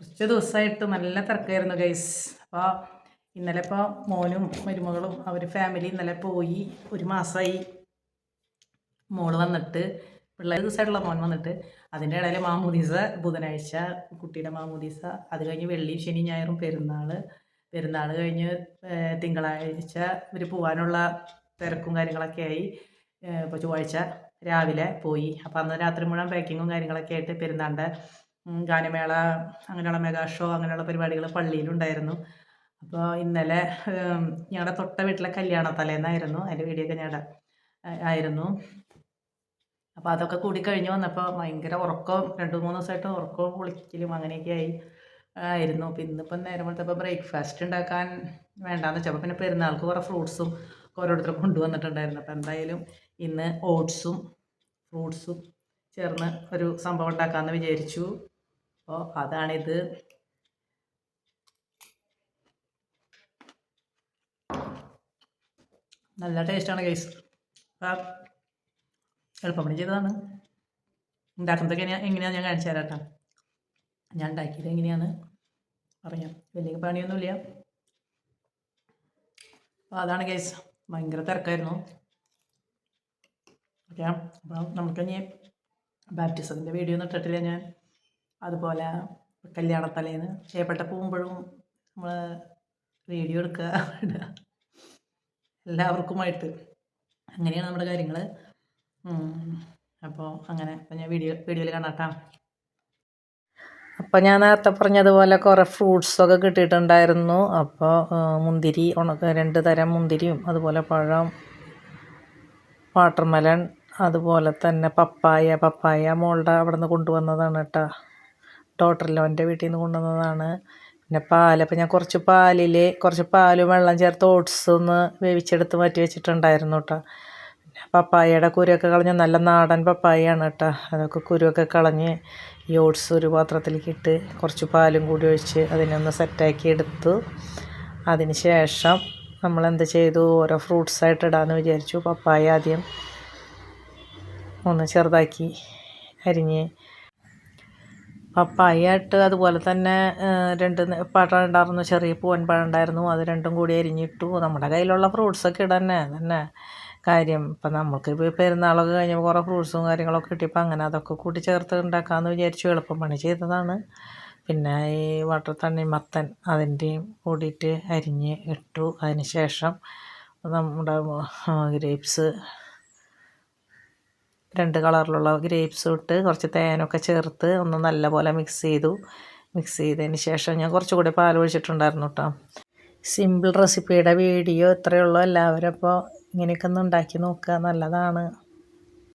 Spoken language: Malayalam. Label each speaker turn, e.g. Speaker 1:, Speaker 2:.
Speaker 1: കുറച്ച് ദിവസമായിട്ട് നല്ല തിരക്കായിരുന്നു ഗൈസ് അപ്പോൾ ഇന്നലെ ഇപ്പോൾ മോനും മരുമകളും അവർ ഫാമിലി ഇന്നലെ പോയി ഒരു മാസമായി മോൾ വന്നിട്ട് പിള്ളേർ ദിവസമായിട്ടുള്ള മോൻ വന്നിട്ട് അതിന്റെ ഇടയിൽ മാമൂദീസ ബുധനാഴ്ച കുട്ടിയുടെ മാമൂദീസ അത് കഴിഞ്ഞ് വെള്ളി ശനി ഞായറും പെരുന്നാൾ പെരുന്നാൾ കഴിഞ്ഞ് തിങ്കളാഴ്ച ഇവർ പോകാനുള്ള തിരക്കും കാര്യങ്ങളൊക്കെ ആയി. ഇപ്പോൾ ചൊവ്വാഴ്ച രാവിലെ പോയി. അപ്പോൾ അന്ന് രാത്രി മുഴുവൻ പാക്കിങ്ങും കാര്യങ്ങളൊക്കെ ആയിട്ട് പെരുന്നാളിന്റെ ഗാനമേള അങ്ങനെയുള്ള മെഗാ ഷോ അങ്ങനെയുള്ള പരിപാടികൾ പള്ളിയിലുണ്ടായിരുന്നു. അപ്പോൾ ഇന്നലെ ഞങ്ങളുടെ തൊട്ട വീട്ടിലെ കല്യാണ തലേന്നായിരുന്നു അതിന്റെ വീഡിയോ ഒക്കെ ഞങ്ങളുടെ ആയിരുന്നു. അപ്പോൾ അതൊക്കെ കൂടി കഴിഞ്ഞ് വന്നപ്പോൾ ഭയങ്കര ഉറക്കം രണ്ട് മൂന്ന് ദിവസമായിട്ട് ഉറക്കവും കുളിക്കലും അങ്ങനെയൊക്കെ ആയി ആയിരുന്നു. അപ്പോൾ ഇന്നിപ്പം നേരം വെളുത്തപ്പോൾ ബ്രേക്ക്ഫാസ്റ്റ് ഉണ്ടാക്കാൻ വേണ്ടാന്ന് വെച്ചപ്പോൾ പിന്നെ പെരുന്നാൾക്ക് കുറേ ഫ്രൂട്ട്സും ഓരോരുത്തർ കൊണ്ടുവന്നിട്ടുണ്ടായിരുന്നു. അപ്പോൾ എന്തായാലും ഇന്ന് ഓട്സും ഫ്രൂട്ട്സും ചേർന്ന് ഒരു സംഭവം ഉണ്ടാക്കാമെന്ന് വിചാരിച്ചു. അപ്പോൾ അതാണിത്. നല്ല ടേസ്റ്റാണ് ഗൈസ് അപ്പം എളുപ്പപ്പണി ചെയ്തതാണ്. ഉണ്ടാക്കുന്നതൊക്കെ എങ്ങനെയാണ് ഞാൻ കാണിച്ചു തരാം കേട്ടോ. ഞാൻ ഉണ്ടാക്കിയത് എങ്ങനെയാണ്? പറയാം വലിയ പണിയൊന്നുമില്ല. അപ്പോൾ അതാണ് കേസ് ഭയങ്കര തിരക്കായിരുന്നു. ഓക്കെ. അപ്പോൾ നമുക്ക് ഇനി ബാപ്റ്റിസത്തിന്റെ വീഡിയോ ഒന്നും ഇട്ടിട്ടില്ല ഞാൻ. അതുപോലെ കല്യാണത്തലേന്ന് ചെയ്യപ്പെട്ട പോകുമ്പോഴും നമ്മൾ വീഡിയോ എടുക്കുക എല്ലാവർക്കുമായിട്ട്. അങ്ങനെയാണ് നമ്മുടെ കാര്യങ്ങൾ അപ്പോൾ അങ്ങനെ. അപ്പോൾ ഞാൻ വീഡിയോ വീഡിയോയിൽ കാണാട്ടാ അപ്പോൾ ഞാൻ നേരത്തെ പറഞ്ഞതുപോലെ കുറേ ഫ്രൂട്ട്സൊക്കെ കിട്ടിയിട്ടുണ്ടായിരുന്നു. അപ്പോൾ മുന്തിരി ഉണക്ക രണ്ട് തരം മുന്തിരിയും അതുപോലെ പഴം വാട്ടർമെലൺ അതുപോലെ തന്നെ പപ്പായ പപ്പായ മോളുടെ അവിടെ നിന്ന് കൊണ്ടുവന്നതാണ് കേട്ടോ. ഡോട്ടറിലോന്റെ വീട്ടിൽ നിന്ന് കൊണ്ടുവന്നതാണ്. പിന്നെ പാൽ അപ്പോൾ ഞാൻ കുറച്ച് പാലിൽ കുറച്ച് പാലും വെള്ളം ചേർത്ത് ഓട്സ് ഒന്ന് വേവിച്ചെടുത്ത് മാറ്റി വെച്ചിട്ടുണ്ടായിരുന്നു കേട്ടോ പിന്നെ പപ്പായയുടെ കുരുവൊക്കെ കളഞ്ഞ് നല്ല നാടൻ പപ്പായയാണ് കേട്ടോ അതൊക്കെ കുരുവൊക്കെ കളഞ്ഞ് ഈ ഓട്സ് ഒരു പാത്രത്തിലേക്ക് ഇട്ട് കുറച്ച് പാലും കൂടി ഒഴിച്ച് അതിനൊന്ന് സെറ്റാക്കി എടുത്തു. അതിന് ശേഷം നമ്മൾ എന്ത് ചെയ്തു? ഓരോ ഫ്രൂട്ട്സ് ആയിട്ട് ഇടാമെന്ന് വിചാരിച്ചു. പപ്പായ ആദ്യം ഒന്ന് ചെറുതാക്കി അരിഞ്ഞ് പപ്പായ ഇട്ട് അതുപോലെ തന്നെ രണ്ട് പഴം ഉണ്ടായിരുന്നു ചെറിയ പൂവൻ പഴം ഉണ്ടായിരുന്നു. അത് രണ്ടും കൂടി അരിഞ്ഞിട്ടു. നമ്മുടെ കയ്യിലുള്ള ഫ്രൂട്ട്സൊക്കെ ഇടന്നെ തന്നെ കാര്യം. ഇപ്പം നമുക്ക് ഇപ്പോൾ പെരുന്നാളൊക്കെ കഴിഞ്ഞപ്പോൾ കുറേ ഫ്രൂട്ട്സും കാര്യങ്ങളൊക്കെ കിട്ടിയപ്പോൾ അങ്ങനെ അതൊക്കെ കൂട്ടി ചേർത്ത് ഉണ്ടാക്കാമെന്ന് വിചാരിച്ചു. എളുപ്പം പണി ചെയ്തതാണ്. പിന്നെ ഈ വാട്ടർ തണ്ണിമത്തൻ അതിന്റെയും കൂടിയിട്ട് അരിഞ്ഞ് ഇട്ടു. അതിന് ശേഷം നമ്മുടെ ഗ്രേപ്സ് രണ്ട് കളറിലുള്ള ഗ്രേപ്സും ഇട്ട് കുറച്ച് തേനൊക്കെ ചേർത്ത് ഒന്ന് നല്ലപോലെ മിക്സ് ചെയ്തു. മിക്സ് ചെയ്തതിന് ശേഷം ഞാൻ കുറച്ചുകൂടി പാൽ ഒഴിച്ചിട്ടുണ്ടായിരുന്നു കേട്ടോ സിമ്പിൾ റെസിപ്പിയുടെ വീഡിയോ ഇത്രയേ ഉള്ളൂ. എല്ലാവരും അപ്പോൾ ഇങ്ങനെയൊക്കെ ഒന്ന് ഉണ്ടാക്കി നോക്കുക. നല്ലതാണ്.